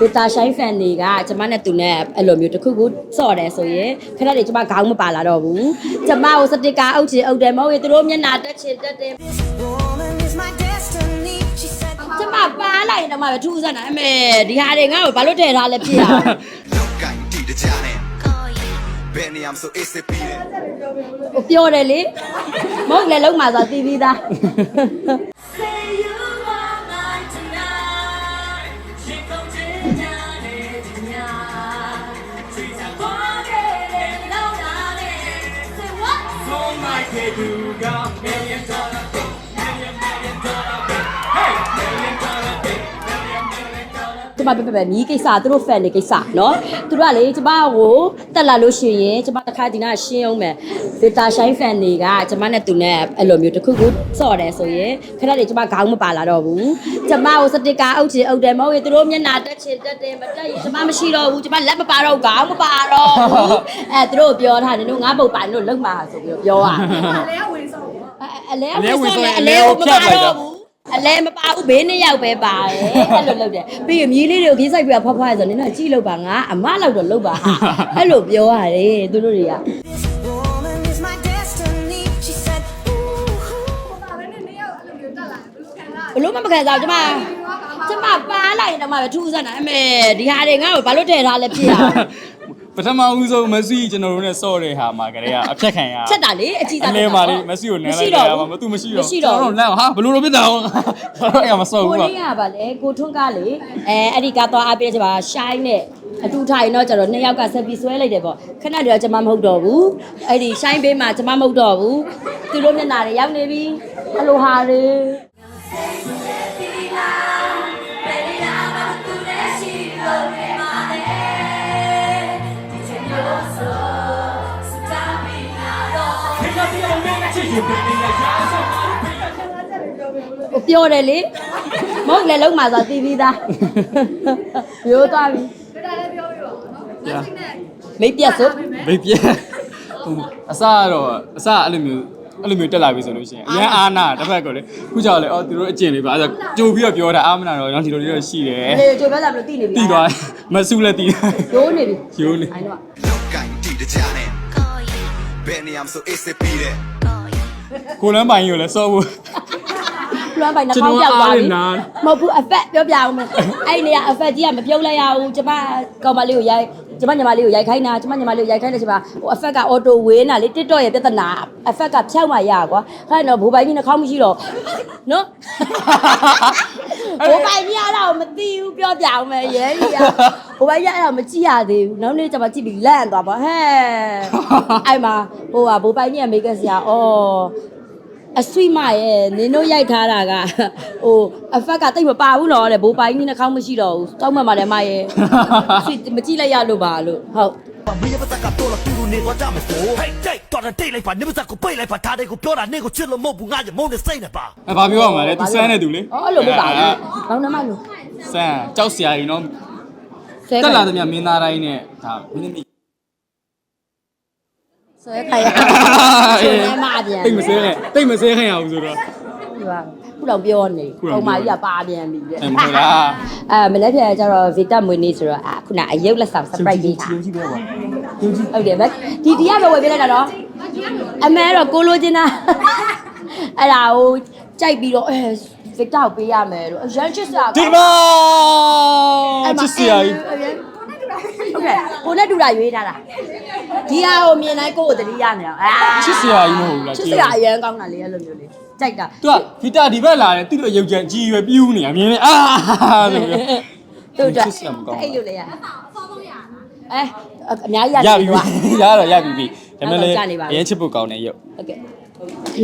ဒေတာရှိုင်းဖန်တွေကကျမနဲ့သူနဲ့အဲ့လိုမျိုးတစ်ခုခုစော့တယ်ဆိုရင်ခဏလေးကျမခေါင်းမပါလာတော့ဘူးကျမကိုစတစ်ကာအုပ်ချင်အုပ်တယ်မဟုတ်ရင်သူတို့မျက်နှာတက်ချင်တက်တယ် Woman is my destiny. She said, ကျမပါလိုက်ရင်တော့မှပဲထူးဆန်းတာအမေဒီဟာတွေငါ့ကိုဘာလို့ထည့်ထားလဲဖြစ်အောင်လောက်ကင်တီတကြနဲ့ဘယ်နေရာမဆိုအေးစစ်ပြီးတယ်ဟိုပြောတယ်လေမဟုတ်လေလုံးမှာဆိုတီးပြီးသား what? ကျမ ကျမပြပြပြညီးကိစ္စသူတို့ fan တွေကိစ္စနော်သူတို့ကလေကျမကိုတက်လာလို့ရှိရင်ကျမတစ်ခါဒီနာရှင်းအောင်မယ်ဗီတာရှိုင်း fan တွေကကျမနဲ့သူနဲ့အဲ့လိုမျိုးတစ်ခုခုစော့တယ်ဆိုရင်ခဏလေကျမခေါင်းမပါလာတော့ဘူးကျမကိုစတစ်ကာအုပ်ချင်အုပ်တယ်မဟုတ်ရင်သူတို့မျက်နာတက်ချင်တက်တယ်မတက်ရင်ကျမမရှိတော့ဘူးကျမလက်မပါတော့ခေါင်းမပါတော့ဘူးအဲသူတို့ပြောထားတယ်တို့ငါပုတ်ပါတို့လုံပါဆိုပြီးတော့ပြောอ่ะအလဲဝင်စော့အလဲဝင်စော့အလဲကိုမပါတော့ဘူး အလဲမပါဘူးဘေးနှစ်ယောက်ပဲပါတယ်အဲ့လိုလုပ်တယ်ပြီးရင်မြည်လေးတွေကိုခင်းဆိုင်ပြဖွားဖွားဆိုနင်တော့ကြည့်လို့ပါငါအမလောက်တော့လုပ်ပါဟာအဲ့လိုပြောရတယ်သူတို့တွေက This woman is my destiny. She said, ooh. ဘလို့မမခံစားဘူးကျမကျမပါလိုက်ရင်တော့မှပဲထူးဆန်းတာအမေဒီဟာတွေငါ့ကိုဘာလို့ထည့်ထားလဲဖြစ်အောင် ပထမဦးဆုံးမက်ဆီကျွန်တော်တို့နဲ့ဆော့တဲ့ဟာမှာကလေးကအဖြတ်ခံရချက်တာလေအကြည့်အစားလဲမှာလေးမက်ဆီကိုနန်းလိုက်တာမှာမသူမရှိတော့မရှိတော့ကျွန်တော်တို့လန့်ဟာဘလို့လို့ဖြစ်တာဟောကျွန်တော်ကမဆော့ကိုဘူးလေးကပါလေကိုထွန်းကားလေအဲအဲ့ဒီကားသွားအားပေးတဲ့ချက်ပါရှိုင်းနဲ့အတူထိုင်တော့ကျတော့နှစ်ယောက်ကဆက်ပြီးဆွဲလိုက်တယ်ပေါ့ခဏတည်းတော့ကျွန်မမဟုတ်တော့ဘူးအဲ့ဒီရှိုင်းပေးမှကျွန်မမဟုတ်တော့ဘူးသူတို့မျက်နှာတွေရောက်နေပြီအလိုဟာတွေ ပြောတယ်လေမဟုတ်လေလုံးမှာဆိုတီးပြီးသားရိုးသွားပြီမိတ်ပြတ်စို့ဘေးပြက်ဟိုအစကတော့အစအဲ့လိုမျိုးအဲ့လိုမျိုးတက်လာပြီဆိုလို့ရှိရင်အရန်အာနာတစ်ဖက်ကလေခုကြောက်လေအော်သူတို့အကျင့်လေးပါအဲ့ဒါကြိုပြီးတော့ပြောတာအာမနာတော့တော့ဒီလိုလေးတော့ရှိတယ်လေကြိုပြောတာဘယ်လိုတီးနေပြီတီးသွားမဆူလည်းတီးရိုးနေပြီရိုးနေအဲ့တော့လောက်ကင်တီတ ကြနဲ့ဘယ်နေရာမဆိုအေးစစ်ပြီးတယ်ကိုလန်းပိုင်ကိုလည်းစော့ဖို့ လွမ်းပိုင်နှာကျွန်ခေါတော်င်းပြောက်သွားပြီအားနေနာမဟုတ်ဘူးအဖက်ပြောပြအောင်မယ်အဲ့နေကအဖက်ကြီးကမပြုတ်လိုက်ရဘူးကျမကောင်မလေးကိုရိုက်ကျမညီမလေးကိုရိုက်ခိုင်းတာကျမညီမလေးကိုရိုက်ခိုင်းတဲ့ချိန်မှာဟိုအဖက်ကအော်တိုဝေးနာလေ TikTok ရဲ့ပြဿနာအဖက်ကဖြောက်မှရကွာအဲ့တော့ဘိုးပိုင်ကြီးနှာခေါင်းမရှိတော့နော်ဘိုးပိုင်ကြီးအဲ့ဒါကိုမသိဘူးပြောပြအောင်မယ်ရဲကြီးက ဘိုးပိုင်ကြီးအဲ့ဒါကိုမကြည့်ရသေးဘူးနောက်နေ့ကျမကြည့်ပြီးလန့်သွားပါဟဲ့အဲ့မှာဟိုကဘိုးပိုင်ကြီးကမိတ်ကဆရာအော်အဆွိမရဲ့နင်တို့ရိုက်ထားတာကဟိုအဖက်ကတိတ်မပါဘူးတော့တဲ့ဘိုးပိုင်းကြီးနှာခေါင်းမရှိတော့ဘူးတောက်မှတ်ပါတယ်မရဲ့ဆွိမကြည့်လိုက်ရလို့ပါလို့ဟုတ်မင်းပါစကတော့တူတူနေတော့ကြမယ်ဆိုဟိတ်တိတ်တော်တဲ့တိတ်လိုက်ပါနေပါစကိုပိတ်လိုက်ပါဒါတွေကိုပြောတာနေကိုချစ်လို့မဟုတ်ဘူးငါ့ရမုန်းနေစိတ်နေပါအဲဘာပြောရမှာလဲသူစမ်းနေသူလေအော်အဲ့လိုမပါဘူးဘောင်းနှမလို့စမ်းကြောက်စရာကြီးနော်ဆဲ တက်လာခိုသမျှမင်းသားတိုင်းနဲ့ဒါမင်းသမီးဆဲခိုင်ရှင်နေမပြန်တိတ်မစဲနဲ့တိတ်မစဲခင်ရအောင်ဆိုတော့ဒီပါခုတော့ပြောနေခုတော့ပုံပြောမကြီးကပါပြန်ပြီတဲ့အဲမဟုတ်လားအဲမနေ့ပြန်ကျတော့ဗီတာမွေးနေဆိုတော့အခုနအယုတ်လက်ဆောင် surprise ပေးတာယုံကြည်ပြောပါဟုတ်တယ်ဗျဒီဒီကတော့ဝယ်ပေးလိုက်တာနော်အမဲတော့ကိုလိုချင်တာအဲ့ဒါကိုကြိုက်ပြီးတော့အဲဗစ်တာကိုပေးရမယ်လို့အရန်ချစ်စရာဒီမချစ်စရာကြီးဟုတ် ကဲ့ကိုနဲ့တူတာရွေးထားတာဒီဟာကိုမြင်တိုင်းကိုကိုတတိယနေအောင်အာချစ်စရာကြီးမဟုတ်ဘူးလားချစ်စရာအရန်ကောင်းတာလေအဲ့လိုမျိုးလေးကြိုက်တာသူကဗီတာဒီဘက်လာတယ်သူ့ရဲ့ရုပ်ကြံကြီးရွယ်ပြူးနေရမြင်နေအာဆိုပြီးသူ့အတွက်ချစ်စရာမကောင်းဘူးအဲ့လိုလေရအဲအများကြီးရရပြီပြီကွာရတော့ရပြီပြီဒါပေမဲ့အဲ့တော့ကြာနေပါပြီအရင်ချစ်ဖို့ကောင်းတယ်ရုပ်ဟုတ်ကဲ့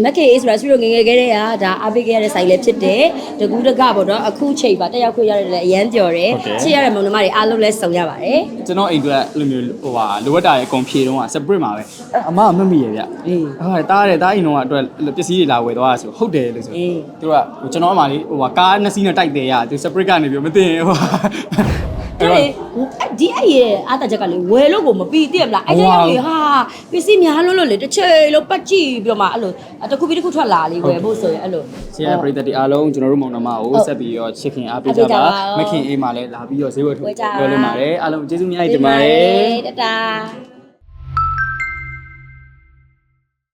မက်ကေအေးဆိုတာဆွေတို့ငယ်ငယ်ကလေးကဒါအားပေးခဲ့ရတဲ့ဆိုင်လေးဖြစ်တယ်တကူးတကပေါ့နော်အခုချိန်ပါတက်ရောက်ခွင့်ရတယ်လည်းအရန်ကြော်တယ်ချစ်ရတဲ့မုံနှမတွေအားလုံးလည်းစုံရပါတယ်ကျွန်တော်အိမ်အတွက်အဲ့လိုမျိုးဟိုဟာလိုအပ်တာရဲ့အကုန်ဖြည့်တော့က separate မှာပဲအဲ့အမကမတ်မိရဲ့ဗျအေးဟာတားတယ်တားအိမ်တော့အတွက်ပစ္စည်းတွေလာဝယ်သွားတာဆိုဟုတ်တယ်လို့ဆိုအေးသူကကျွန်တော်အမှလေးဟိုဟာကားနှစ်စီးနဲ့တိုက်တယ်ရသူ separate ကနေပြီးမသိရင်ဟိုဟာ အဲ့လေဒီအဲ့ရဲ့အားတချက်ကလေဝယ်လို့ကိုမပြီးသိရမလားအဲ့ကျရောက်လေဟာပစ္စည်းများလို့လို့လေတစ်ချိန်လုံးပတ်ကြည့်ပြီးတော့မှအဲ့လိုတစ်ခုပြီးတစ်ခုထွက်လာလေဝယ်ဖို့ဆိုရင်အဲ့လိုဆရာပရိသတ်တွေအားလုံးကျွန်တော်တို့မောင်နှမကိုဆက်ပြီးတော့ချစ်ခင်အားပေးကြပါမခင်အေးမှာလည်းလာပြီးတော့ဈေးဝယ်ထုတ်ပြောလို့ပါတယ်အားလုံးကျေးဇူးများကြီးတင်ပါတယ်တတာ